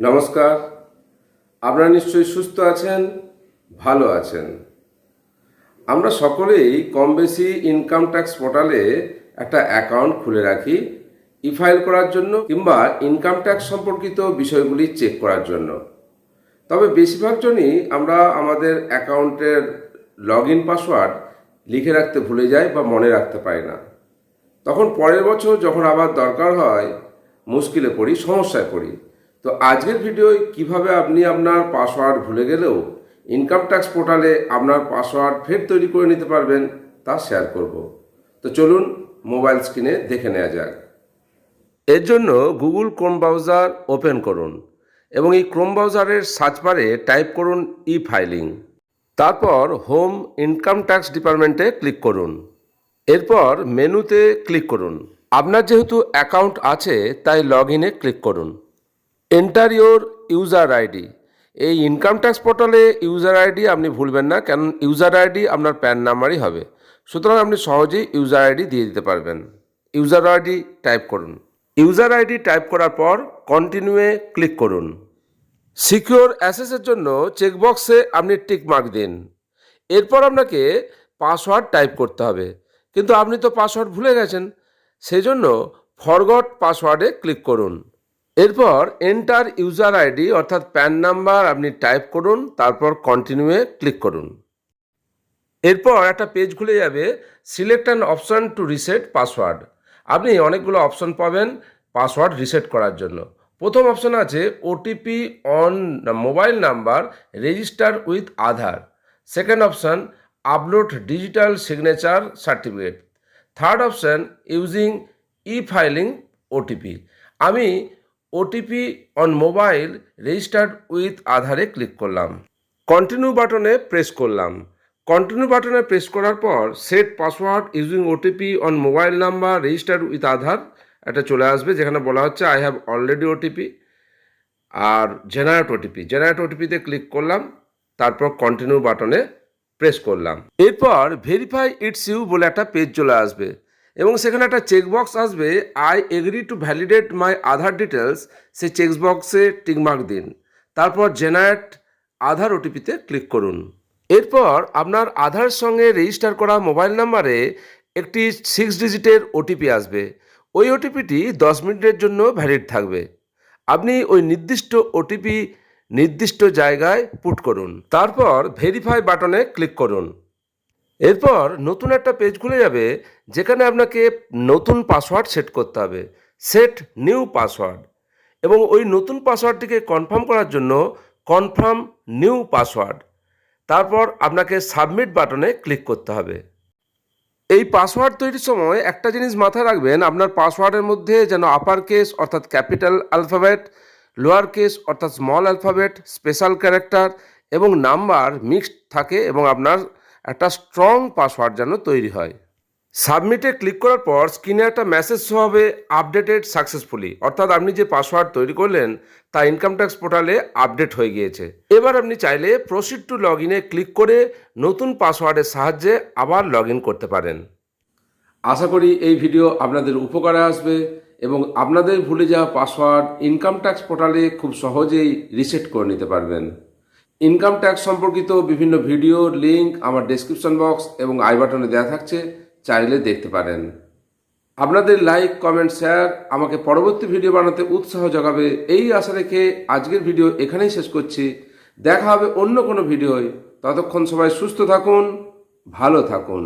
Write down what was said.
নমস্কার। আপনারা নিশ্চয়ই সুস্থ আছেন, ভালো আছেন। আমরা সকলেই কম বেশি ইনকাম ট্যাক্স পোর্টালে একটা অ্যাকাউন্ট খুলে রাখি ই ফাইল করার জন্য কিংবা ইনকাম ট্যাক্স সম্পর্কিত বিষয়গুলি চেক করার জন্য। তবে বেশিরভাগ জনই আমরা আমাদের অ্যাকাউন্টের লগ ইন পাসওয়ার্ড লিখে রাখতে ভুলে যাই বা মনে রাখতে পারি না। তখন পরের বছর যখন আবার দরকার হয়, মুশকিলে পড়ি, সমস্যায় পড়ি। তো আজকের ভিডিওয় কীভাবে আপনি আপনার পাসওয়ার্ড ভুলে গেলেও ইনকাম ট্যাক্স পোর্টালে আপনার পাসওয়ার্ড ফের তৈরি করে নিতে পারবেন, তা শেয়ার করব। তো চলুন মোবাইল স্ক্রিনে দেখে নেওয়া যাক। এর জন্য গুগল ক্রোম ব্রাউজার ওপেন করুন এবং এই ক্রোম ব্রাউজারের সার্চ টাইপ করুন ই ফাইলিং তারপর হোম ইনকাম ট্যাক্স ডিপার্টমেন্টে ক্লিক করুন। এরপর মেনুতে ক্লিক করুন। আপনার যেহেতু অ্যাকাউন্ট আছে, তাই লগ ইনে ক্লিক করুন। এন্টার ইউর ইউজার আইডি এই ইনকাম ট্যাক্স পোর্টালে ইউজার আইডি আপনি ভুলবেন না, কারণ ইউজার আইডি আপনার প্যান নাম্বারই হবে। সুতরাং আপনি সহজেই ইউজার আইডি দিয়ে দিতে পারবেন। ইউজার আইডি টাইপ করুন। ইউজার আইডি টাইপ করার পর কন্টিনিউয়ে ক্লিক করুন। সিকিউর অ্যাসেসের জন্য চেকবক্সে আপনি টিক মার্ক দিন। এরপর আপনাকে পাসওয়ার্ড টাইপ করতে হবে। কিন্তু আপনি তো পাসওয়ার্ড ভুলে গেছেন সেই জন্য ফরগট পাসওয়ার্ডে ক্লিক করুন। এরপর এন্টার ইউজার আইডি অর্থাৎ প্যান নাম্বার আপনি টাইপ করুন, তারপর কন্টিনিউয়ে ক্লিক করুন। এরপর একটা পেজ খুলে যাবে select an option to reset password আপনি অনেকগুলো অপশন পাবেন পাসওয়ার্ড রিসেট করার জন্য। প্রথম অপশন আছে OTP on mobile number register with Aadhaar second option upload digital signature certificate third option using e filing OTP আমি OTP on mobile registered with আধারে click করলাম। কন্টিনিউ বাটনে প্রেস করলাম। কন্টিনিউ বাটনে প্রেস করার পর set password using OTP on mobile number registered with Aadhaar এটা চলে আসবে, যেখানে বলা হচ্ছে আই হ্যাভ অলরেডি ওটিপি আর জেনারেট ওটিপি জেনারেট ওটিপিতে ক্লিক করলাম, তারপর কন্টিনিউ বাটনে প্রেস করলাম। এরপর ভেরিফাই ইটস ইউ বলে একটা পেজ চলে আসবে। এবং সেখানে একটা চেকবক্স আসবে I agree to validate my Aadhaar details সেই চেকবক্সে টিকমার্ক দিন। তারপর জেনারেট আধার ওটিপিতে ক্লিক করুন। এরপর আপনার আধার সঙ্গে রেজিস্টার করা মোবাইল নাম্বারে একটি সিক্স ডিজিটের ওটিপি আসবে। ওই ওটিপিটি দশ মিনিটের জন্য ভ্যালিড থাকবে। আপনি ওই নির্দিষ্ট ওটিপি নির্দিষ্ট জায়গায় পুট করুন। তারপর ভেরিফাই বাটনে ক্লিক করুন। এরপর নতুন একটা পেজ খুলে যাবে, যেখানে আপনাকে নতুন পাসওয়ার্ড সেট করতে হবে। সেট নিউ পাসওয়ার্ড এবং ওই নতুন পাসওয়ার্ডটিকে কনফার্ম করার জন্য কনফার্ম নিউ পাসওয়ার্ড তারপর আপনাকে সাবমিট বাটনে ক্লিক করতে হবে। এই পাসওয়ার্ড তৈরির সময় একটা জিনিস মাথায় রাখবেন, আপনার পাসওয়ার্ডের মধ্যে যেন আপার কেস অর্থাৎ ক্যাপিটাল অ্যালফাবেট লোয়ার কেস অর্থাৎ স্মল অ্যালফাবেট স্পেশাল ক্যারেক্টার এবং নাম্বার মিক্সড থাকে এবং আপনার একটা স্ট্রং পাসওয়ার্ড যেন তৈরি হয়। সাবমিটে ক্লিক করার পর স্ক্রিনে একটা মেসেজ শো হবে আপডেটেড সাকসেসফুলি অর্থাৎ আপনি যে পাসওয়ার্ড তৈরি করলেন, তা ইনকাম ট্যাক্স পোর্টালে আপডেট হয়ে গিয়েছে। এবার আপনি চাইলে প্রসিড টু লগ ইনে ক্লিক করে নতুন পাসওয়ার্ডের সাহায্যে আবার লগ ইন করতে পারেন। আশা করি এই ভিডিও আপনাদের উপকারে আসবে এবং আপনাদের ভুলে যাওয়া পাসওয়ার্ড ইনকাম ট্যাক্স পোর্টালে খুব সহজেই রিসেট করে নিতে পারবেন। ইনকাম ট্যাক্স সম্পর্কিত বিভিন্ন ভিডিও লিঙ্ক আমার ডেসক্রিপশন বক্স এবং আই বাটনে দেওয়া থাকছে, চাইলে দেখতে পারেন। আপনাদের লাইক কমেন্ট শেয়ার আমাকে পরবর্তী ভিডিও বানাতে উৎসাহ জোগাবে এই আশা রেখে আজকের ভিডিও এখানেই শেষ করছি। দেখা হবে অন্য কোনো ভিডিওয় ততক্ষণ সবাই সুস্থ থাকুন, ভালো থাকুন।